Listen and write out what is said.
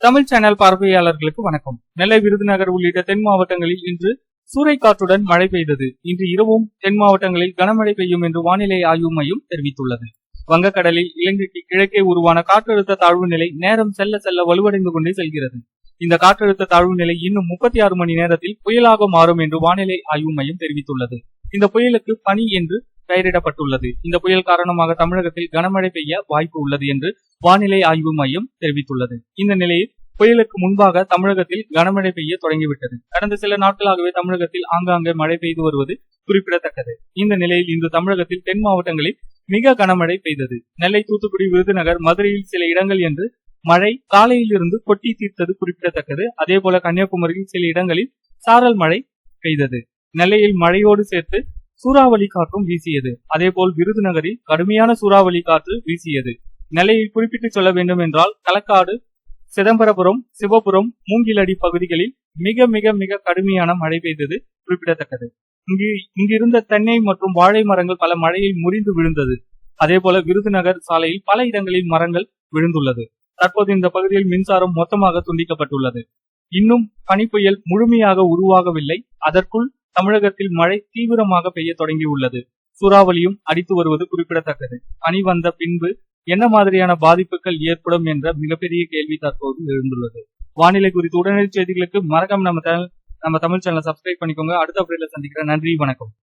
Tamil channel பார்வையாளர்களுக்கு வணக்கம். நெல்லை விருதுநகர் உள்ளிட்ட தென் மாவட்டங்களில் இன்று சூறைக்காற்றுடன் மழை பெய்தது. இன்று இரவும் தென் மாவட்டங்களில் கனமழை பெய்யும் என்று வானிலை ஆய்வு மையம் தெரிவித்துள்ளது. வங்கக்கடலில் இலங்கைக்கு கிழக்கே உருவான காற்றழுத்த தாழ்வு நிலை நேரம் செல்ல செல்ல வலுவடைந்து கொண்டே செல்கிறது. இந்த காற்றழுத்த தாழ்வு நிலை இன்னும் முப்பத்தி ஆறு மணி நேரத்தில் புயலாக மாறும் என்று வானிலை ஆய்வு மையம் தெரிவித்துள்ளது. இந்த புயலுக்கு பனி என்று பெயரிடப்பட்டுள்ளது. இந்த புயல் காரணமாக தமிழகத்தில் கனமழை பெய்ய வாய்ப்பு உள்ளது என்று வானிலை ஆய்வு மையம் தெரிவித்துள்ளது. இந்த நிலையில் புயலுக்கு முன்பாக தமிழகத்தில் கனமழை பெய்ய தொடங்கிவிட்டது. கடந்த சில நாட்களாகவே தமிழகத்தில் ஆங்காங்கே மழை பெய்து வருவது குறிப்பிடத்தக்கது. இந்த நிலையில் இன்று தமிழகத்தில் தென் மாவட்டங்களில் மிக கனமழை பெய்தது. நெல்லை தூத்துக்குடி விருதுநகர் மதுரையில் சில இடங்கள் என்று மழை காலையிலிருந்து கொட்டி தீர்த்தது குறிப்பிடத்தக்கது. அதே போல கன்னியாகுமரியில் சில இடங்களில் சாரல் மழை பெய்தது. நெல்லையில் மழையோடு சேர்த்து சூறாவளி காற்றும் வீசியது. அதேபோல் விருதுநகரில் கடுமையான சூறாவளி காற்று வீசியது. நெல்லையில் குறிப்பிட்டு சொல்ல வேண்டும் என்றால் களக்காடு சிதம்பரபுரம் சிவபுரம் மூங்கிலடி பகுதிகளில் மிக மிக மிக கடுமையான மழை பெய்தது குறிப்பிடத்தக்கது. இங்கு இங்கிருந்த தென்னை மற்றும் வாழை மரங்கள் பல மழையை முறிந்து விழுந்தது. அதேபோல விருதுநகர் சாலையில் பல இடங்களில் மரங்கள் விழுந்துள்ளது. தற்போது இந்த பகுதியில் மின்சாரம் மொத்தமாக துண்டிக்கப்பட்டுள்ளது. இன்னும் பனிப்புயல் முழுமையாக உருவாகவில்லை. அதற்குள் தமிழகத்தில் மழை தீவிரமாக பெய்ய தொடங்கியுள்ளது. சூறாவளியும் அடித்து வருவது குறிப்பிடத்தக்கது. பனி வந்த பின்பு என்ன மாதிரியான பாதிப்புகள் ஏற்படும் என்ற மிகப்பெரிய கேள்வி தற்போது எழுந்துள்ளது. வானிலை குறித்து உடனடி செய்திகளுக்கு மறக்காம நம்ம நம்ம தமிழ் சேனலை சப்ஸ்கிரைப் பண்ணிக்கோங்க. அடுத்த அப்படியில் சந்திக்கிறேன். நன்றி வணக்கம்.